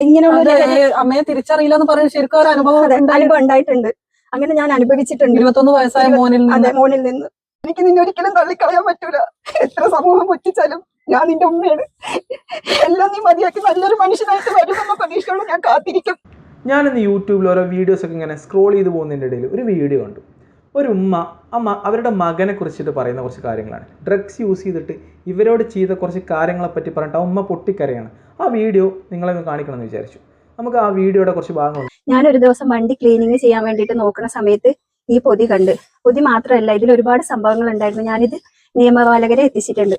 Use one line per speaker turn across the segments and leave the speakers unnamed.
ഇങ്ങനെയുള്ള
അമ്മയെ തിരിച്ചറിയില്ല എന്ന് പറയുന്നത് ശരിക്കും ഒരു അനുഭവം
അനുഭവം ഉണ്ടായിട്ടുണ്ട്. അങ്ങനെ ഞാൻ അനുഭവിച്ചിട്ടുണ്ട്.
ഇരുപത്തൊന്ന് വയസ്സായ മോനിൽ
അതെ
നിന്ന്
മോനിൽ നിന്ന്. എനിക്ക് നിന്നെ ഒരിക്കലും തള്ളിക്കളയാൻ പറ്റൂല. എത്ര സമൂഹം പൊറ്റിച്ചാലും ഞാൻ നിന്റെ ഉമ്മയാണ്. എല്ലാം നീ മതിയാക്കി നല്ലൊരു മനുഷ്യനായിട്ട് വരുമെന്ന പ്രതീക്ഷയോട് ഞാൻ കാത്തിരിക്കും.
ഞാനിന്ന് യൂട്യൂബിൽ ഓരോ വീഡിയോസൊക്കെ ഇങ്ങനെ സ്ക്രോൾ ചെയ്ത് പോകുന്നതിന്റെ ഇടയിൽ ഒരു വീഡിയോ കണ്ടു. ഒരു ഉമ്മ അമ്മ അവരുടെ മകനെ കുറിച്ചിട്ട് പറയുന്ന കുറച്ച് കാര്യങ്ങളാണ്. ഡ്രഗ്സ് യൂസ് ചെയ്തിട്ട് ഇവരോട് ചെയ്ത കുറച്ച് കാര്യങ്ങളെ പറ്റി പറഞ്ഞിട്ട് ആ ഉമ്മ പൊട്ടിക്കരയാണ്. ആ വീഡിയോ നിങ്ങളെ കാണിക്കണമെന്ന് വിചാരിച്ചു. നമുക്ക് ആ വീഡിയോയുടെ കുറച്ച് ഭാഗങ്ങൾ
ഞാനൊരു ദിവസം വണ്ടി ക്ലീനിങ് ചെയ്യാൻ വേണ്ടിയിട്ട് നോക്കുന്ന സമയത്ത് ഈ പൊതി കണ്ട്. പൊതി മാത്രമല്ല ഇതിൽ ഒരുപാട് സംഭവങ്ങൾ ഉണ്ടായിരുന്നു. ഞാനിത് നിയമപാലകരെ എത്തിച്ചിട്ടുണ്ട്.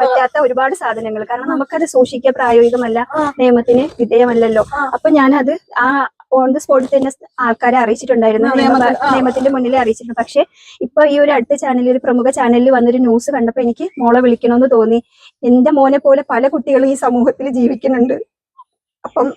പറ്റാത്ത
ഒരുപാട് സാധനങ്ങൾ. കാരണം നമുക്കത് സൂക്ഷിക്കാൻ പ്രായോഗികമല്ല. നിയമത്തിന് വിധേയമല്ലല്ലോ. അപ്പൊ ഞാനത് ആ ഓൺ ദി സ്പോട്ടിൽ തന്നെ ആൾക്കാരെ അറിയിച്ചിട്ടുണ്ടായിരുന്നു. നിയമത്തിന്റെ മുന്നിൽ അറിയിച്ചിരുന്നു പക്ഷെ ഇപ്പൊ ഈ ഒരു അടുത്ത ചാനലിൽ ഒരു പ്രമുഖ ചാനലിൽ വന്നൊരു ന്യൂസ് കണ്ടപ്പോ എനിക്ക് മോളെ വിളിക്കണമെന്ന് തോന്നി. എന്റെ മോനെ പോലെ പല കുട്ടികളും ഈ സമൂഹത്തിൽ ജീവിക്കുന്നുണ്ട്. അപ്പം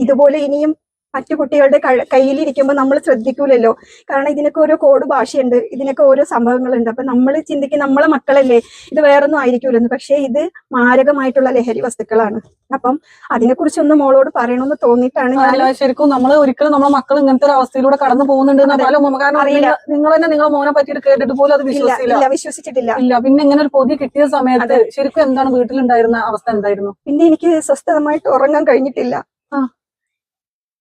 ഇതുപോലെ ഇനിയും മറ്റു കുട്ടികളുടെ കയ്യിൽ കയ്യിലിരിക്കുമ്പോൾ നമ്മൾ ശ്രദ്ധിക്കൂലല്ലോ. കാരണം ഇതിനൊക്കെ ഓരോ കോഡ് ഭാഷയുണ്ട് ഇതിനൊക്കെ ഓരോ സംഭവങ്ങളുണ്ട്. അപ്പൊ നമ്മൾ ചിന്തിക്കും നമ്മളെ മക്കളല്ലേ ഇത് വേറൊന്നും ആയിരിക്കൂലെന്ന്. പക്ഷേ ഇത് മാരകമായിട്ടുള്ള ലഹരി വസ്തുക്കളാണ്. അപ്പം അതിനെക്കുറിച്ചൊന്ന് മോളോട് പറയണമെന്ന് തോന്നിയിട്ടാണ് ഞാൻ
ശരിക്കും നമ്മൾ ഒരിക്കലും നമ്മളെ മക്കൾ ഇങ്ങനത്തെ ഒരു അവസ്ഥയിലൂടെ കടന്നു പോകുന്നുണ്ട്
അറിയില്ല.
നിങ്ങൾ- തന്നെ നിങ്ങളെ മോനെ പറ്റിയിട്ട് കേട്ടിട്ട് പോലും അത് വിശ്വസിച്ചില്ല.
വിശ്വസിച്ചിട്ടില്ല.
ഇല്ല പിന്നെ ഇങ്ങനെ ഒരു പൊതി കിട്ടിയ സമയത്ത് ശരിക്കും എന്താണ് വീട്ടിലുണ്ടായിരുന്ന അവസ്ഥ എന്തായിരുന്നു?
പിന്നെ എനിക്ക് സ്വസ്ഥമായിട്ട് ഉറങ്ങാൻ കഴിഞ്ഞിട്ടില്ല.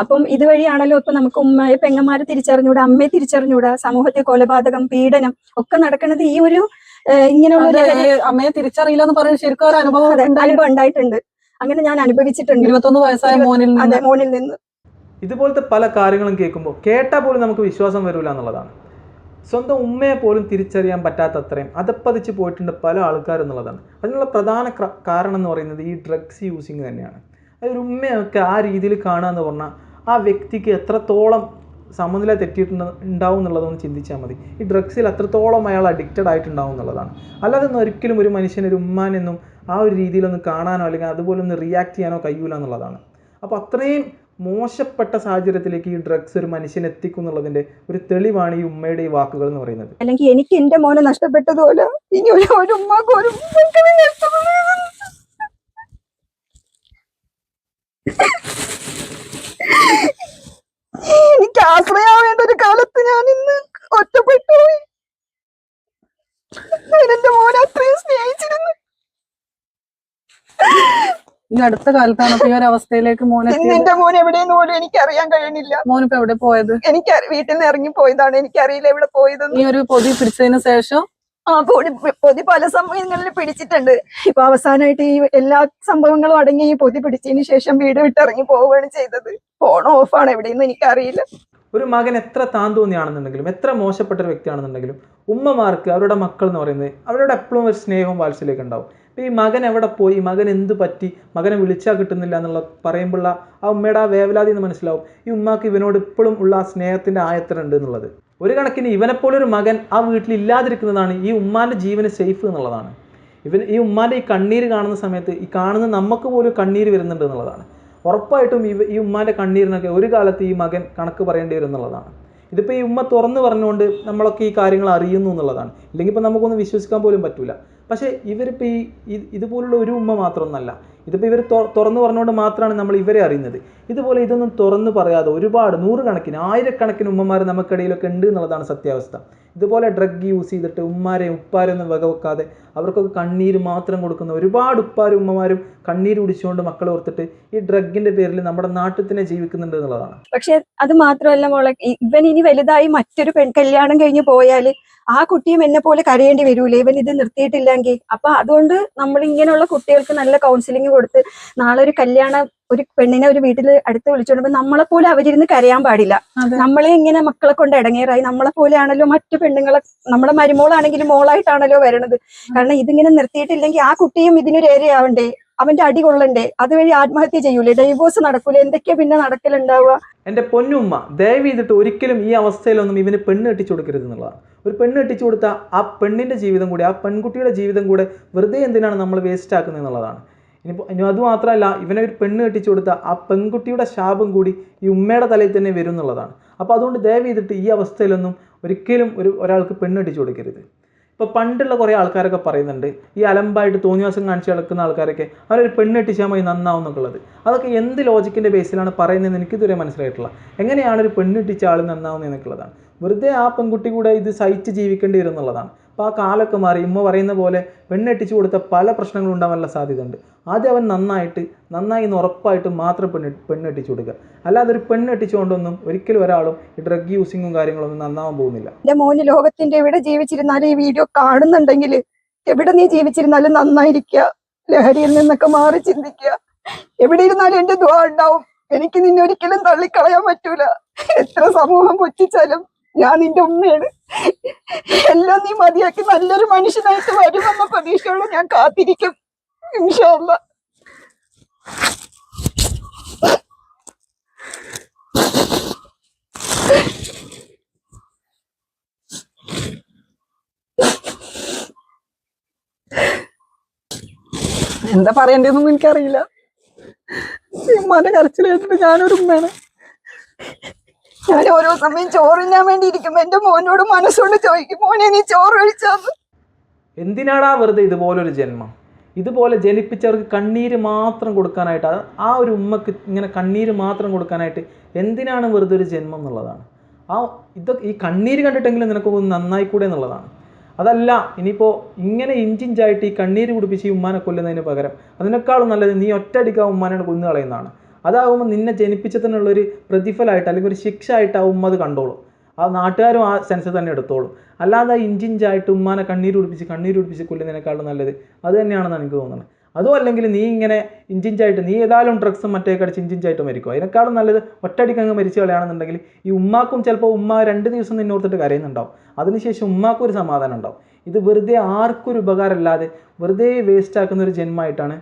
അപ്പം ഇതുവഴിയാണല്ലോ ഇപ്പൊ നമുക്ക് ഉമ്മയെ പെങ്ങന്മാരെ തിരിച്ചറിഞ്ഞൂടാ അമ്മയെ തിരിച്ചറിഞ്ഞൂടാ സമൂഹത്തെ കൊലപാതകം പീഡനം ഒക്കെ നടക്കുന്നത് ഈ ഒരു ഇങ്ങനെയുള്ള
അമ്മയെ തിരിച്ചറിയില്ല എന്ന് പറയുന്നത് ശരിക്കും ഒരു അനുഭവം
അനുഭവം ഉണ്ടായിട്ടുണ്ട്. അങ്ങനെ ഞാൻ അനുഭവിച്ചിട്ടുണ്ട്.
ഇരുപത്തൊന്ന് വയസ്സായ മോനിൽ
അതെ മോനിൽ നിന്ന്.
ഇതുപോലത്തെ പല കാര്യങ്ങളും കേൾക്കുമ്പോൾ കേട്ടാൽ പോലും നമുക്ക് വിശ്വാസം വരില്ല എന്നുള്ളതാണ്. സ്വന്തം ഉമ്മയെ പോലും തിരിച്ചറിയാൻ പറ്റാത്ത അത്രയും അതപ്പതിച്ച് പോയിട്ടുണ്ട് പല ആൾക്കാരെന്നുള്ളതാണ് അതിനുള്ള പ്രധാന കാരണം എന്ന് പറയുന്നത് ഈ ഡ്രഗ്സ് യൂസിങ് തന്നെയാണ്. അതൊരു ഉമ്മയൊക്കെ ആ രീതിയിൽ കാണുക എന്ന് പറഞ്ഞാൽ ആ വ്യക്തിക്ക് എത്രത്തോളം സമനില തെറ്റിയിട്ടുണ്ട് ഉണ്ടാവും എന്നുള്ളതൊന്ന് ചിന്തിച്ചാൽ മതി. ഈ ഡ്രഗ്സിൽ അത്രത്തോളം അയാൾ അഡിക്റ്റഡ് ആയിട്ടുണ്ടാവും എന്നുള്ളതാണ്. അല്ലാതെ ഒന്നും ഒരിക്കലും ഒരു മനുഷ്യനൊരു ഉമ്മാനെന്നും ആ ഒരു രീതിയിലൊന്ന് കാണാനോ അല്ലെങ്കിൽ അതുപോലെ ഒന്ന് റിയാക്ട് ചെയ്യാനോ കഴിയൂല എന്നുള്ളതാണ്. അപ്പോൾ അത്രയും മോശപ്പെട്ട സാഹചര്യത്തിലേക്ക് ഈ ഡ്രഗ്സ് ഒരു മനുഷ്യനെ എത്തിക്കും എന്നുള്ളതിന്റെ ഒരു തെളിവാണ് ഈ ഉമ്മയുടെ ഈ വാക്കുകൾ എന്ന് പറയുന്നത്.
അല്ലെങ്കിൽ എനിക്ക് എന്റെ മോനെ നഷ്ടപ്പെട്ടതുപോലെ ഇനി ഒരു ഒരു ഉമ്മാക്ക് ഒരു എനിക്ക് ആശ്രയാവേണ്ട ഒരു കാലത്ത് ഞാൻ ഇന്ന് ഒറ്റപ്പെട്ടു പോയി ഞാൻ എന്റെ മോനെ അത്രയും സ്നേഹിച്ചിരുന്നു.
ഈ അടുത്ത കാലത്താണ് ഈ ഒരു അവസ്ഥയിലേക്ക് മോനെ
എന്റെ മോൻ എവിടെയെന്ന് പോലും എനിക്ക് അറിയാൻ കഴിയണില്ല
മോനിപ്പോ എവിടെ പോയത്?
എനിക്ക് വീട്ടിൽ നിന്ന് ഇറങ്ങി പോയതാണ്. എനിക്കറിയില്ല എവിടെ പോയത്
ഈ ഒരു പൊതി പിടിച്ചതിന് ശേഷം
ആ പൊടി പൊതി പല സമയങ്ങളിൽ പിടിച്ചിട്ടുണ്ട്. ഇപ്പൊ അവസാനമായിട്ട് ഈ എല്ലാ സംഭവങ്ങളും അടങ്ങി ഈ പൊതി പിടിച്ചതിന് ശേഷം വീട് വിട്ടിറങ്ങി പോവുകയാണ് ചെയ്തത്. ഫോൺ ഓഫ് ഓഫാണ് എവിടെയെന്ന് എനിക്കറിയില്ല.
ഒരു മകൻ എത്ര താൻ തോന്നിയാണെന്നുണ്ടെങ്കിലും എത്ര മോശപ്പെട്ട ഒരു വ്യക്തിയാണെന്നുണ്ടെങ്കിലും ഉമ്മമാർക്ക് അവരുടെ മക്കൾ എന്ന് പറയുന്നത് അവരോട് എപ്പോഴും ഒരു സ്നേഹവും വാത്സല്യമൊക്കെ ഉണ്ടാവും. അപ്പോൾ ഈ മകൻ എവിടെ പോയി? മകൻ എന്ത് പറ്റി? മകനെ വിളിച്ചാൽ കിട്ടുന്നില്ല എന്നുള്ള പറയുമ്പോഴുള്ള ആ ഉമ്മയുടെ ആ വേവലാതി എന്ന് മനസ്സിലാവും. ഈ ഉമ്മാക്ക് ഇവനോട് ഇപ്പോഴും ഉള്ള ആ സ്നേഹത്തിന്റെ ആയത്തരുണ്ട് എന്നുള്ളത്. ഒരു കണക്കിന് ഇവനെപ്പോലൊരു മകൻ ആ വീട്ടിൽ ഇല്ലാതിരിക്കുന്നതാണ് ഈ ഉമ്മാന്റെ ജീവന് സേഫ് എന്നുള്ളതാണ്. ഇവൻ ഈ ഉമ്മാന്റെ ഈ കണ്ണീര് കാണുന്ന സമയത്ത് ഈ കാണുന്ന നമുക്ക് പോലും കണ്ണീര് വരുന്നുണ്ട് എന്നുള്ളതാണ്. ഉറപ്പായിട്ടും ഈ ഈ ഉമ്മാന്റെ കണ്ണീരിനൊക്കെ ഒരു കാലത്ത് ഈ മകൻ കണക്ക് പറയേണ്ടി വരും എന്നുള്ളതാണ്. ഇതിപ്പോൾ ഈ ഉമ്മ തുറന്ന് പറഞ്ഞുകൊണ്ട് നമ്മളൊക്കെ ഈ കാര്യങ്ങൾ അറിയുന്നു എന്നുള്ളതാണ്. ഇല്ലെങ്കിൽ ഇപ്പോൾ നമുക്കൊന്നും വിശ്വസിക്കാൻ പോലും പറ്റില്ല പക്ഷേ ഇവരിപ്പോൾ ഈ ഇതുപോലുള്ള ഒരു ഉമ്മ മാത്രമൊന്നല്ല ഇതിപ്പോൾ ഇവർ തുറന്നു പറഞ്ഞുകൊണ്ട് മാത്രമാണ് നമ്മൾ ഇവരെ അറിയുന്നത്. ഇതുപോലെ ഇതൊന്നും തുറന്നു പറയാതെ ഒരുപാട് നൂറുകണക്കിന് ആയിരക്കണക്കിന് ഉമ്മമാർ നമുക്കിടയിലൊക്കെ ഉണ്ട് എന്നുള്ളതാണ് സത്യാവസ്ഥ. ഇതുപോലെ ഡ്രഗ് യൂസ് ചെയ്തിട്ട് ഉമ്മാരെയും ഉപ്പാരൊന്നും വക വകവെക്കാതെ അവർക്കൊക്കെ കണ്ണീര് മാത്രം കൊടുക്കുന്ന ഒരുപാട് ഉപ്പാരും ഉമ്മമാരും കണ്ണീര് കുടിച്ചുകൊണ്ട് മക്കളെ ഓർത്തിട്ട് ഈ ഡ്രഗിന്റെ പേരിൽ നമ്മുടെ നാട്ടിൽ തന്നെ ജീവിക്കുന്നുണ്ട് എന്നുള്ളതാണ്.
പക്ഷെ അത് മാത്രമല്ല മോളെ ഇവൻ ഇനി വലുതായി മറ്റൊരു പെൺ കല്യാണം കഴിഞ്ഞ് പോയാൽ ആ കുട്ടിയും എന്നെ പോലെ കരയേണ്ടി വരൂലേ? ഇവൻ ഇത് നിർത്തിയിട്ടില്ലെങ്കിൽ. അപ്പൊ അതുകൊണ്ട് നമ്മൾ ഇങ്ങനെയുള്ള കുട്ടികൾക്ക് നല്ല കൗൺസിലിംഗ് കൊടുത്ത് നാളെ ഒരു കല്യാണം ഒരു പെണ്ണിനെ ഒരു വീട്ടിൽ അടുത്ത് വിളിച്ചോണ്ട് നമ്മളെ പോലെ അവരിന്ന് കരയാൻ പാടില്ല. നമ്മളെ ഇങ്ങനെ മക്കളെ കൊണ്ട് ഇടങ്ങേറായി. നമ്മളെ പോലെയാണല്ലോ മറ്റു പെണ്ണുങ്ങളെ നമ്മുടെ മരുമോളാണെങ്കിലും മോളായിട്ടാണല്ലോ വരണത്. കാരണം ഇതിങ്ങനെ നിർത്തിയിട്ടില്ലെങ്കിൽ ആ കുട്ടിയും ഇതിനൊരു ഏരയാവണ്ടേ? അവന്റെ അടി കൊള്ളണ്ടേ? അതുവഴി ആത്മഹത്യ ചെയ്യൂലേ? ഡൈവോഴ്സ് നടക്കൂലേ? എന്തൊക്കെയാ പിന്നെ നടക്കലുണ്ടാവുക?
എന്റെ പൊന്നുമ്മ ദയവ് ചെയ്തിട്ട് ഒരിക്കലും ഈ അവസ്ഥയിലൊന്നും ഇവന് പെണ്ണ് കെട്ടിച്ചു കൊടുക്കരുത് എന്നുള്ളതാണ്. ഒരു പെണ്ണ് കെട്ടിച്ചു കൊടുത്താൽ ആ പെണ്ണിന്റെ ജീവിതം കൂടി ആ പെൺകുട്ടിയുടെ ജീവിതം കൂടെ വെറുതെ എന്തിനാണ് നമ്മൾ വേസ്റ്റ് ആക്കുന്നത് എന്നുള്ളതാണ്. ഇനിയിപ്പോൾ ഇനി അതുമാത്രമല്ല ഇവനെ ഒരു പെണ്ണ് കെട്ടിച്ചു കൊടുത്ത ആ പെൺകുട്ടിയുടെ ശാപം കൂടി ഈ ഉമ്മയുടെ തലയിൽ തന്നെ വരും എന്നുള്ളതാണ്. അപ്പോൾ അതുകൊണ്ട് ദയവ് ചെയ്തിട്ട് ഈ അവസ്ഥയിലൊന്നും ഒരിക്കലും ഒരു ഒരാൾക്ക് പെണ്ണ് കെട്ടിച്ചു കൊടുക്കരുത്. ഇപ്പോൾ പണ്ടുള്ള കുറേ ആൾക്കാരൊക്കെ പറയുന്നുണ്ട് ഈ അലമ്പായിട്ട് തോന്നിവാസം കാണിച്ച് കിടക്കുന്ന ആൾക്കാരൊക്കെ അവരൊരു പെണ്ണ് കെട്ടിച്ചാൽ മതി നന്നാവും എന്നുള്ളത് അതൊക്കെ എന്ത് ലോജിക്കിന്റെ ബേസിലാണ് പറയുന്നതെന്ന് എനിക്കിതുവരെ മനസ്സിലായിട്ടില്ല. എങ്ങനെയാണ് ഒരു പെണ്ണ് കെട്ടിച്ച ആൾ നന്നാവുന്നത് എന്നൊക്കെയുള്ളതാണ് വെറുതെ ആ പെൺകുട്ടി കൂടെ ഇത് സഹിച്ച് ജീവിക്കേണ്ടി വരും എന്നുള്ളതാണ്. അപ്പോൾ ആ കാലൊക്കെ മാറി ഉമ്മ പറയുന്ന പോലെ പെണ്ണെട്ടിച്ച് കൊടുത്ത പല പ്രശ്നങ്ങളും ഉണ്ടാവാനുള്ള സാധ്യതയുണ്ട്. ആദ്യം അവൻ നന്നായിട്ട് നന്നായി എന്ന് ഉറപ്പായിട്ട് മാത്രം പെണ്ണ് പെണ്ണെട്ടിച്ചു കൊടുക്കുക. അല്ലാതെ ഒരു പെണ്ണെട്ടിച്ചുകൊണ്ടൊന്നും ഒരിക്കലും ഒരാളും ഈ ഡ്രഗ് യൂസിങ്ങും കാര്യങ്ങളൊന്നും നന്നാവാൻ പോകുന്നില്ല.
എന്റെ മോന് ലോകത്തിന്റെ എവിടെ ജീവിച്ചിരുന്നാലും ഈ വീഡിയോ കാണുന്നുണ്ടെങ്കിൽ എവിടെ നീ ജീവിച്ചിരുന്നാലും നന്നായിരിക്കുക. ലഹരിയിൽ നിന്നൊക്കെ മാറി ചിന്തിക്കുക. എവിടെ ഇരുന്നാലും എന്റെ ദ്വാ ഉണ്ടാവും. എനിക്ക് നിന്നെ ഒരിക്കലും തള്ളിക്കളയാൻ പറ്റൂല. എത്ര സമൂഹം പൊറ്റിച്ചാലും ഞാൻ നിന്റെ ഉമ്മയാണ്. എല്ലാം നീ മതിയാക്കി നല്ലൊരു മനുഷ്യനായിട്ട് വരുമെന്ന പ്രതീക്ഷയുള്ള ഞാൻ കാത്തിരിക്കും. എന്താ പറയണ്ടതെന്നൊന്നും എനിക്കറിയില്ല. ഉമ്മാന്റെ കരച്ചിലായിട്ട് ഞാനൊരു ഉമ്മയാണ്. ഞാൻ ഓരോ സമയം ചോറിനാൻ വേണ്ടി ഇരിക്കുമ്പോ എന്റെ മോനോട് മനസ്സുകൊണ്ട് ചോദിക്കും മോനെ നീ ചോറ് കഴിച്ചാന്ന്.
എന്തിനാടാ വെറുതെ ഇതുപോലൊരു ജന്മം? ഇതുപോലെ ജനിപ്പിച്ചവർക്ക് കണ്ണീര് മാത്രം കൊടുക്കാനായിട്ട് ആ ഒരു ഉമ്മക്ക് ഇങ്ങനെ കണ്ണീര് മാത്രം കൊടുക്കാനായിട്ട് എന്തിനാണ് വെറുതെ ഒരു ജന്മം എന്നുള്ളതാണ്? ആ ഇതൊക്കെ ഈ കണ്ണീര് കണ്ടിട്ടെങ്കിലും നിനക്ക് നന്നായി കൂടെ എന്നുള്ളതാണ്. അതല്ല ഇനിയിപ്പോൾ ഇങ്ങനെ ഇഞ്ചിഞ്ചായിട്ട് ഈ കണ്ണീര് കുടിപ്പിച്ച് ഈ ഉമ്മാനെ കൊല്ലുന്നതിന് പകരം അതിനേക്കാളും നല്ലത് നീ ഒറ്റയടിക്ക് ആ ഉമ്മാനെ കൊന്നു കളയുന്നതാണ്. അതാവുമ്പോൾ നിന്നെ ജനിപ്പിച്ചതിനുള്ളൊരു പ്രതിഫലമായിട്ട് അല്ലെങ്കിൽ ഒരു ശിക്ഷ ഉമ്മ അത് കണ്ടോളും. ആ നാട്ടുകാരും ആ സെൻസ് തന്നെ എടുത്തോളും. അല്ലാതെ ഇഞ്ചിഞ്ചായിട്ട് ഉമ്മാനെ കണ്ണീര് കുടിപ്പിച്ച് കണ്ണീര് കുടിപ്പിച്ച് കൊല്ലുന്നതിനേക്കാളും നല്ലത് അത് തന്നെയാണെന്ന് എനിക്ക് തോന്നുന്നത്. അതും അല്ലെങ്കിൽ നീ ഇങ്ങനെ ഇഞ്ചിഞ്ചായിട്ട് നീ ഏതായാലും ഡ്രഗ്സും മറ്റേ കടിച്ച് ഇഞ്ചിഞ്ചായിട്ട് മരിക്കും അതിനേക്കാളും നല്ലത് ഒറ്റയടിക്ക് അങ്ങ് മരിച്ചു കളയാണെന്നുണ്ടെങ്കിൽ ഈ ഉമ്മാക്കും ചിലപ്പോൾ ഉമ്മ രണ്ട് ദിവസം നിന്നെ ഓർത്തിട്ട് കരയുന്നുണ്ടാവും. അതിനുശേഷം ഉമ്മാക്കും ഒരു സമാധാനം ഉണ്ടാവും. ഇത് വെറുതെ ആർക്കും ഒരു ഉപകാരമല്ലാതെ വെറുതെ വേസ്റ്റ് ആക്കുന്ന ഒരു ജന്മമായിട്ടാണ്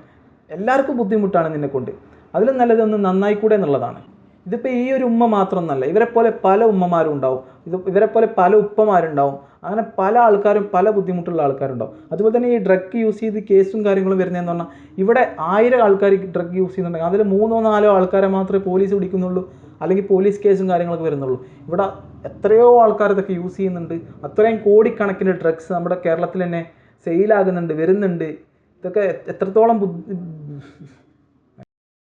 എല്ലാവർക്കും ബുദ്ധിമുട്ടാണ് നിന്നെ കൊണ്ട്. അതിലും നല്ലത് ഒന്ന് നന്നായിക്കൂടെ എന്നുള്ളതാണ്. ഇതിപ്പോൾ ഈ ഒരു ഉമ്മ മാത്രമൊന്നല്ല ഇവരെ പോലെ പല ഉമ്മമാരും ഉണ്ടാവും. ഇത് ഇവരെ പോലെ പല ഉപ്പമാരുണ്ടാവും. അങ്ങനെ പല ആൾക്കാരും പല ബുദ്ധിമുട്ടുള്ള ആൾക്കാരുണ്ടാവും. അതുപോലെ തന്നെ ഈ ഡ്രഗ് യൂസ് ചെയ്ത് കേസും കാര്യങ്ങളും വരുന്നതെന്ന് പറഞ്ഞാൽ ഇവിടെ ആയിരം ആൾക്കാർ ഡ്രഗ് യൂസ് ചെയ്യുന്നുണ്ടെങ്കിൽ അതിൽ മൂന്നോ നാലോ ആൾക്കാരെ മാത്രമേ പോലീസ് പിടിക്കുന്നുള്ളൂ. അല്ലെങ്കിൽ പോലീസ് കേസും കാര്യങ്ങളൊക്കെ വരുന്നുള്ളൂ. ഇവിടെ എത്രയോ ആൾക്കാർ ഇതൊക്കെ യൂസ് ചെയ്യുന്നുണ്ട്. അത്രയും കോടിക്കണക്കിന് ഡ്രഗ്സ് നമ്മുടെ കേരളത്തിൽ തന്നെ സെയിലാകുന്നുണ്ട് വരുന്നുണ്ട്. ഇതൊക്കെ എത്രത്തോളം